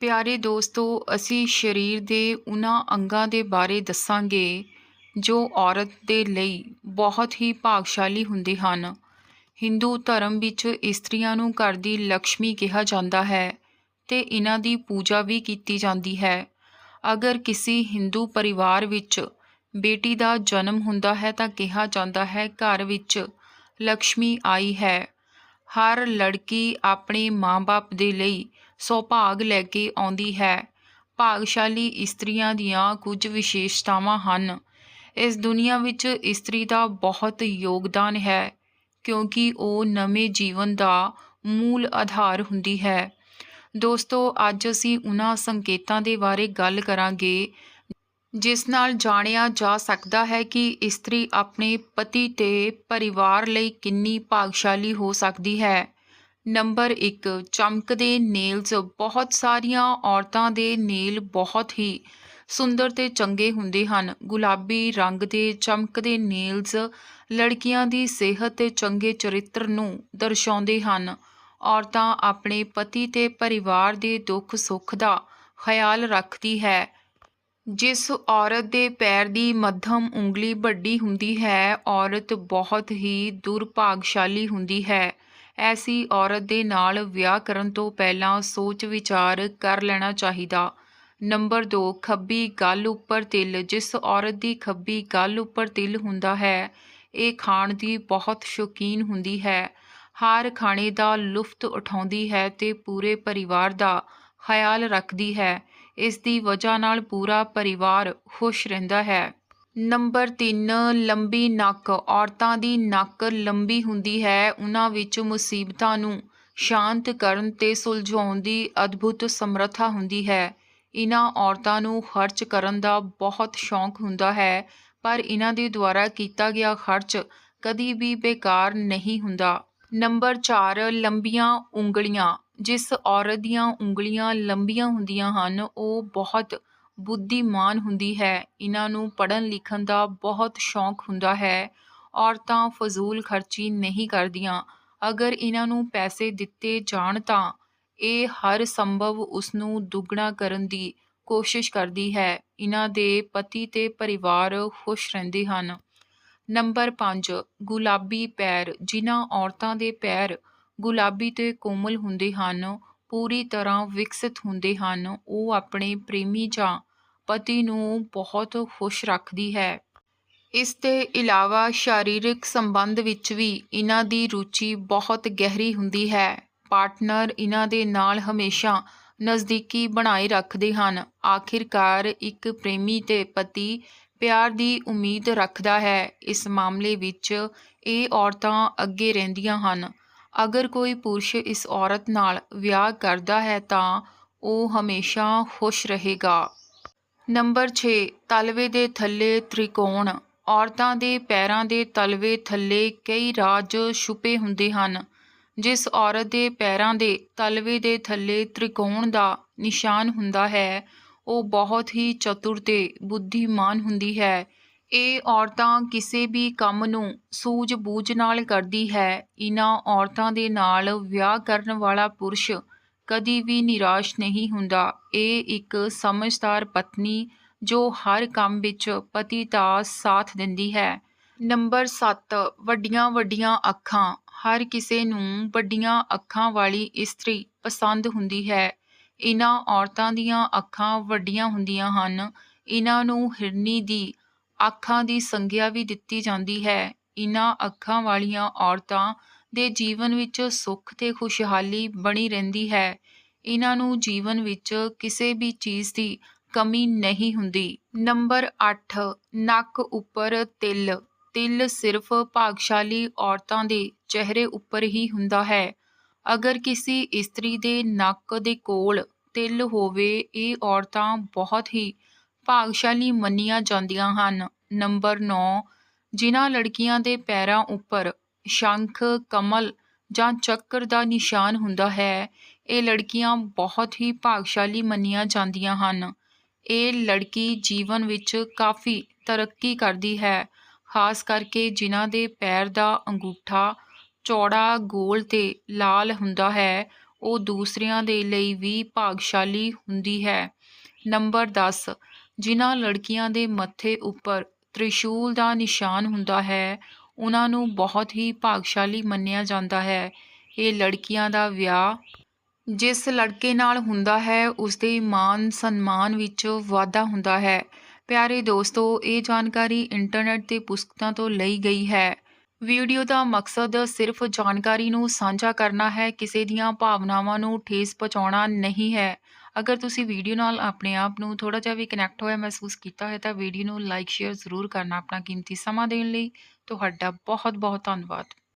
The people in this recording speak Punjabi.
ਪਿਆਰੇ ਦੋਸਤੋ, ਅਸੀਂ ਸਰੀਰ ਦੇ ਉਹਨਾਂ ਅੰਗਾਂ ਦੇ ਬਾਰੇ ਦੱਸਾਂਗੇ ਜੋ ਔਰਤ ਦੇ ਲਈ ਬਹੁਤ ਹੀ ਭਾਗਸ਼ਾਲੀ ਹੁੰਦੇ ਹਨ। ਹਿੰਦੂ ਧਰਮ ਵਿੱਚ ਇਸਤਰੀਆਂ ਨੂੰ ਘਰ ਦੀ ਲక్ష్ਮੀ ਕਿਹਾ ਜਾਂਦਾ ਹੈ ਤੇ ਇਹਨਾਂ ਦੀ ਪੂਜਾ ਵੀ ਕੀਤੀ ਜਾਂਦੀ ਹੈ। ਅਗਰ ਕਿਸੇ ਹਿੰਦੂ ਪਰਿਵਾਰ ਵਿੱਚ ਬੇਟੀ ਦਾ ਜਨਮ ਹੁੰਦਾ ਹੈ ਤਾਂ ਕਿਹਾ ਜਾਂਦਾ ਹੈ, ਘਰ ਵਿੱਚ ਲక్ష్ਮੀ ਆਈ ਹੈ। ਹਰ ਲੜਕੀ ਆਪਣੇ ਮਾਂ-ਬਾਪ ਦੇ ਲਈ ਸੁਭਾਗ ਲੈ ਕੇ ਆਉਂਦੀ ਹੈ। ਭਾਗਸ਼ਾਲੀ ਇਸਤਰੀਆਂ ਦੀਆਂ ਕੁਝ ਵਿਸ਼ੇਸ਼ਤਾਵਾਂ ਹਨ। ਇਸ ਦੁਨੀਆ ਵਿੱਚ ਇਸਤਰੀ ਦਾ ਬਹੁਤ ਯੋਗਦਾਨ ਹੈ, ਕਿਉਂਕਿ ਉਹ ਨਵੇਂ ਜੀਵਨ ਦਾ ਮੂਲ ਆਧਾਰ ਹੁੰਦੀ ਹੈ। ਦੋਸਤੋ, ਅੱਜ ਅਸੀਂ ਉਹਨਾਂ ਸੰਕੇਤਾਂ ਦੇ ਬਾਰੇ ਗੱਲ ਕਰਾਂਗੇ, ਜਿਸ ਨਾਲ ਜਾਣਿਆ ਜਾ ਸਕਦਾ ਹੈ ਕਿ ਇਸਤਰੀ ਆਪਣੇ ਪਤੀ ਤੇ ਪਰਿਵਾਰ ਲਈ ਕਿੰਨੀ ਭਾਗਸ਼ਾਲੀ ਹੋ ਸਕਦੀ ਹੈ। ਨੰਬਰ 1 ਚਮਕਦੇ ਨੇਲਸ ਬਹੁਤ ਸਾਰੀਆਂ ਔਰਤਾਂ ਦੇ ਨੇਲ ਬਹੁਤ ਹੀ ਸੁੰਦਰ ਤੇ ਚੰਗੇ ਹੁੰਦੇ ਹਨ। ਗੁਲਾਬੀ ਰੰਗ ਦੇ ਚਮਕਦੇ ਨੇਲਸ ਲੜਕੀਆਂ ਦੀ ਸਿਹਤ ਤੇ ਚੰਗੇ ਚਰਿੱਤਰ ਨੂੰ ਦਰਸਾਉਂਦੇ ਹਨ। ਔਰਤਾਂ ਆਪਣੇ ਪਤੀ ਤੇ ਪਰਿਵਾਰ ਦੇ ਦੁੱਖ ਸੁੱਖ ਦਾ ਖਿਆਲ ਰੱਖਦੀ ਹੈ। ਜਿਸ ਔਰਤ ਦੇ ਪੈਰ ਦੀ ਮੱਧਮ ਉਂਗਲੀ ਵੱਡੀ ਹੁੰਦੀ ਹੈ, ਔਰਤ ਬਹੁਤ ਹੀ ਦੁਰਭਾਗਸ਼ਾਲੀ ਹੁੰਦੀ ਹੈ। ਐਸੀ ਔਰਤ ਦੇ ਨਾਲ ਵਿਆਹ ਕਰਨ ਤੋਂ ਪਹਿਲਾਂ ਸੋਚ ਵਿਚਾਰ ਕਰ ਲੈਣਾ ਚਾਹੀਦਾ। ਨੰਬਰ 2 ਖੱਬੀ ਗੱਲ ਉੱਪਰ ਤਿਲ। ਜਿਸ ਔਰਤ ਦੀ ਖੱਬੀ ਗੱਲ ਉੱਪਰ ਤਿਲ ਹੁੰਦਾ ਹੈ, ਇਹ ਖਾਣ ਦੀ ਬਹੁਤ ਸ਼ੌਕੀਨ ਹੁੰਦੀ ਹੈ। ਹਰ ਖਾਣੇ ਦਾ ਲੁਫਤ ਉਠਾਉਂਦੀ ਹੈ ਤੇ ਪੂਰੇ ਪਰਿਵਾਰ ਦਾ ਖਿਆਲ ਰੱਖਦੀ ਹੈ। ਇਸ ਦੀ ਵਜ੍ਹਾ ਨਾਲ ਪੂਰਾ ਪਰਿਵਾਰ ਖੁਸ਼ ਰਹਿੰਦਾ ਹੈ। ਨੰਬਰ 3 ਲੰਬੀ ਨੱਕ। ਔਰਤਾਂ ਦੀ ਨੱਕ ਲੰਬੀ ਹੁੰਦੀ ਹੈ। ਉਹਨਾਂ ਵਿੱਚ ਮੁਸੀਬਤਾਂ ਨੂੰ ਸ਼ਾਂਤ ਕਰਨ ਤੇ ਸੁਲਝਾਉਣ ਦੀ ਅਦਭੁਤ ਸਮਰੱਥਾ ਹੁੰਦੀ ਹੈ। ਇਹਨਾਂ ਔਰਤਾਂ ਨੂੰ ਖਰਚ ਕਰਨ ਦਾ ਬਹੁਤ ਸ਼ੌਂਕ ਹੁੰਦਾ ਹੈ, ਪਰ ਇਹਨਾਂ ਦੇ ਦੁਆਰਾ ਕੀਤਾ ਗਿਆ ਖਰਚ ਕਦੀ ਵੀ ਬੇਕਾਰ ਨਹੀਂ ਹੁੰਦਾ। ਨੰਬਰ 4 ਲੰਬੀਆਂ ਉਂਗਲੀਆਂ। ਜਿਸ ਔਰਤ ਦੀਆਂ ਉਂਗਲੀਆਂ ਲੰਬੀਆਂ ਹੁੰਦੀਆਂ ਹਨ, ਉਹ ਬਹੁਤ ਬੁੱਧੀਮਾਨ ਹੁੰਦੀ ਹੈ। ਇਹਨਾਂ ਨੂੰ ਪੜ੍ਹਨ ਲਿਖਣ ਦਾ ਬਹੁਤ ਸ਼ੌਂਕ ਹੁੰਦਾ ਹੈ। ਔਰਤਾਂ ਫਜ਼ੂਲ ਖਰਚੀ ਨਹੀਂ ਕਰਦੀਆਂ। ਅਗਰ ਇਹਨਾਂ ਨੂੰ ਪੈਸੇ ਦਿੱਤੇ ਜਾਣ ਤਾਂ ਇਹ ਹਰ ਸੰਭਵ ਉਸ ਨੂੰ ਦੁੱਗਣਾ ਕਰਨ ਦੀ ਕੋਸ਼ਿਸ਼ ਕਰਦੀ ਹੈ। ਇਹਨਾਂ ਦੇ ਪਤੀ ਤੇ ਪਰਿਵਾਰ ਖੁਸ਼ ਰਹਿੰਦੇ ਹਨ। ਨੰਬਰ 5 ਗੁਲਾਬੀ ਪੈਰ। ਜਿਨ੍ਹਾਂ ਔਰਤਾਂ ਦੇ ਪੈਰ ਗੁਲਾਬੀ ਤੇ ਕੋਮਲ ਹੁੰਦੇ ਹਨ, ਪੂਰੀ ਤਰ੍ਹਾਂ ਵਿਕਸਿਤ ਹੁੰਦੇ ਹਨ, ਉਹ ਆਪਣੇ ਪ੍ਰੇਮੀ ਜਾਂ ਪਤੀ ਨੂੰ ਬਹੁਤ ਖੁਸ਼ ਰੱਖਦੀ ਹੈ। ਇਸ ਦੇ ਇਲਾਵਾ ਸਰੀਰਕ ਸੰਬੰਧ ਵਿੱਚ ਵੀ ਇਹਨਾਂ ਦੀ ਰੁਚੀ ਬਹੁਤ ਗਹਿਰੀ ਹੁੰਦੀ ਹੈ। ਪਾਰਟਨਰ ਇਹਨਾਂ ਦੇ ਨਾਲ ਹਮੇਸ਼ਾ ਨਜ਼ਦੀਕੀ ਬਣਾਈ ਰੱਖਦੇ ਹਨ। ਆਖਿਰਕਾਰ ਇੱਕ ਪ੍ਰੇਮੀ ਤੇ ਪਤੀ ਪਿਆਰ ਦੀ ਉਮੀਦ ਰੱਖਦਾ ਹੈ। ਇਸ ਮਾਮਲੇ ਵਿੱਚ ਇਹ ਔਰਤਾਂ ਅੱਗੇ ਰਹਿੰਦੀਆਂ ਹਨ। ਅਗਰ ਕੋਈ ਪੁਰਸ਼ ਇਸ ਔਰਤ ਨਾਲ ਵਿਆਹ ਕਰਦਾ ਹੈ ਤਾਂ ਉਹ ਹਮੇਸ਼ਾ ਖੁਸ਼ ਰਹੇਗਾ। ਨੰਬਰ 6 ਤਲਵੇ ਦੇ ਥੱਲੇ ਤ੍ਰਿਕੋਣ। ਔਰਤਾਂ ਦੇ ਪੈਰਾਂ ਦੇ ਤਲਵੇ ਥੱਲੇ ਕਈ ਰਾਜ ਛੁਪੇ ਹੁੰਦੇ ਹਨ, ਜਿਸ ਔਰਤ ਦੇ ਪੈਰਾਂ ਦੇ ਤਲਵੇ ਦੇ ਥੱਲੇ ਤ੍ਰਿਕੋਣ ਦਾ ਨਿਸ਼ਾਨ ਹੁੰਦਾ ਹੈ। ਉਹ ਬਹੁਤ ਹੀ ਚਤੁਰ ਤੇ ਬੁੱਧੀਮਾਨ ਹੁੰਦੀ ਹੈ। ਇਹ ਔਰਤਾਂ ਕਿਸੇ ਵੀ ਕੰਮ ਨੂੰ ਸੂਝ-ਬੂਝ ਨਾਲ ਕਰਦੀ ਹੈ। ਇਹਨਾਂ ਔਰਤਾਂ ਦੇ ਨਾਲ ਵਿਆਹ ਕਰਨ ਵਾਲਾ ਪੁਰਸ਼ ਕਦੀ ਵੀ ਨਿਰਾਸ਼ ਨਹੀਂ ਹੁੰਦਾ। ਇਹ ਇੱਕ ਸਮਝਦਾਰ ਪਤਨੀ ਜੋ ਹਰ ਕੰਮ ਵਿੱਚ ਪਤੀ ਦਾ ਸਾਥ ਦਿੰਦੀ ਹੈ। ਨੰਬਰ 7 ਵੱਡੀਆਂ ਵੱਡੀਆਂ ਅੱਖਾਂ। ਹਰ ਕਿਸੇ ਨੂੰ ਵੱਡੀਆਂ ਅੱਖਾਂ ਵਾਲੀ ਇਸਤਰੀ ਪਸੰਦ ਹੁੰਦੀ ਹੈ। ਇਹਨਾਂ ਔਰਤਾਂ ਦੀਆਂ ਅੱਖਾਂ ਵੱਡੀਆਂ ਹੁੰਦੀਆਂ ਹਨ। ਇਹਨਾਂ ਨੂੰ ਹਿਰਨੀ ਦੀ ਅੱਖਾਂ ਦੀ ਸੰਗਿਆ ਵੀ ਦਿੱਤੀ ਜਾਂਦੀ ਹੈ। ਇਹਨਾਂ ਅੱਖਾਂ ਵਾਲੀਆਂ ਔਰਤਾਂ ਦੇ ਜੀਵਨ ਵਿੱਚ ਸੁੱਖ ਤੇ ਖੁਸ਼ਹਾਲੀ ਬਣੀ ਰਹਿੰਦੀ ਹੈ। ਇਹਨਾਂ ਨੂੰ ਜੀਵਨ ਵਿੱਚ ਕਿਸੇ ਵੀ ਚੀਜ਼ ਦੀ ਕਮੀ ਨਹੀਂ ਹੁੰਦੀ। ਨੰਬਰ 8 ਨੱਕ ਉੱਪਰ ਤਿਲ। ਤਿਲ ਸਿਰਫ ਭਾਗਸ਼ਾਲੀ ਔਰਤਾਂ ਦੇ ਚਿਹਰੇ ਉੱਪਰ ਹੀ ਹੁੰਦਾ ਹੈ। ਅਗਰ ਕਿਸੇ ਇਸਤਰੀ ਦੇ ਨੱਕ ਦੇ ਕੋਲ ਤਿਲ ਹੋਵੇ, ਇਹ ਔਰਤਾਂ ਬਹੁਤ ਹੀ ਭਾਗਸ਼ਾਲੀ ਮੰਨੀਆਂ ਜਾਂਦੀਆਂ ਹਨ। ਨੰਬਰ 9 ਜਿਨ੍ਹਾਂ ਲੜਕੀਆਂ ਦੇ ਪੈਰਾਂ ਉੱਪਰ ਸ਼ੰਖ, ਕਮਲ ਜਾਂ ਚੱਕਰ ਦਾ ਨਿਸ਼ਾਨ ਹੁੰਦਾ ਹੈ। ਇਹ ਲੜਕੀਆਂ ਬਹੁਤ ਹੀ ਭਾਗਸ਼ਾਲੀ ਮੰਨੀਆਂ ਜਾਂਦੀਆਂ ਹਨ। ਇਹ ਲੜਕੀ ਜੀਵਨ ਵਿੱਚ ਕਾਫੀ ਤਰੱਕੀ ਕਰਦੀ ਹੈ, ਖਾਸ ਕਰਕੇ ਜਿਨ੍ਹਾਂ ਦੇ ਪੈਰ ਦਾ ਅੰਗੂਠਾ ਚੌੜਾ ਗੋਲ ਤੇ ਲਾਲ ਹੁੰਦਾ ਹੈ, ਉਹ ਦੂਸਰਿਆਂ ਦੇ ਲਈ ਵੀ ਭਾਗਸ਼ਾਲੀ ਹੁੰਦੀ ਹੈ। ਨੰਬਰ 10 ਜਿਨ੍ਹਾਂ ਲੜਕੀਆਂ ਦੇ ਮੱਥੇ ਉੱਪਰ ਤ੍ਰਿਸ਼ੂਲ ਦਾ ਨਿਸ਼ਾਨ ਹੁੰਦਾ ਹੈ ਉਹਨਾਂ ਨੂੰ ਬਹੁਤ ਹੀ ਭਾਗਸ਼ਾਲੀ ਮੰਨਿਆ ਜਾਂਦਾ ਹੈ। ਇਹ ਲੜਕੀਆਂ ਦਾ ਵਿਆਹ ਜਿਸ ਲੜਕੇ ਨਾਲ ਹੁੰਦਾ ਹੈ, ਉਸਦੇ ਮਾਨ ਸਨਮਾਨ ਵਿੱਚ ਵਾਧਾ ਹੁੰਦਾ ਹੈ। ਪਿਆਰੇ ਦੋਸਤੋ, ਇਹ ਜਾਣਕਾਰੀ ਇੰਟਰਨੈਟ ਤੇ ਪੁਸਤਕਾਂ ਤੋਂ ਲਈ ਗਈ ਹੈ। ਵੀਡੀਓ ਦਾ ਮਕਸਦ ਸਿਰਫ ਜਾਣਕਾਰੀ ਨੂੰ ਸਾਂਝਾ ਕਰਨਾ ਹੈ, ਕਿਸੇ ਦੀਆਂ ਭਾਵਨਾਵਾਂ ਨੂੰ ਠੇਸ ਪਹੁੰਚਾਉਣਾ ਨਹੀਂ ਹੈ। ਅਗਰ ਤੁਸੀਂ ਵੀਡੀਓ ਨਾਲ ਆਪਣੇ ਆਪ ਨੂੰ ਥੋੜਾ ਜਿਹਾ ਵੀ ਕਨੈਕਟ ਹੋਇਆ ਮਹਿਸੂਸ ਕੀਤਾ ਹੈ ਤਾਂ ਵੀਡੀਓ ਨੂੰ ਲਾਈਕ ਸ਼ੇਅਰ ਜ਼ਰੂਰ ਕਰਨਾ ਆਪਣਾ ਕੀਮਤੀ ਸਮਾਂ ਦੇਣ ਲਈ। ਤੁਹਾਡਾ ਬਹੁਤ ਬਹੁਤ ਧੰਨਵਾਦ।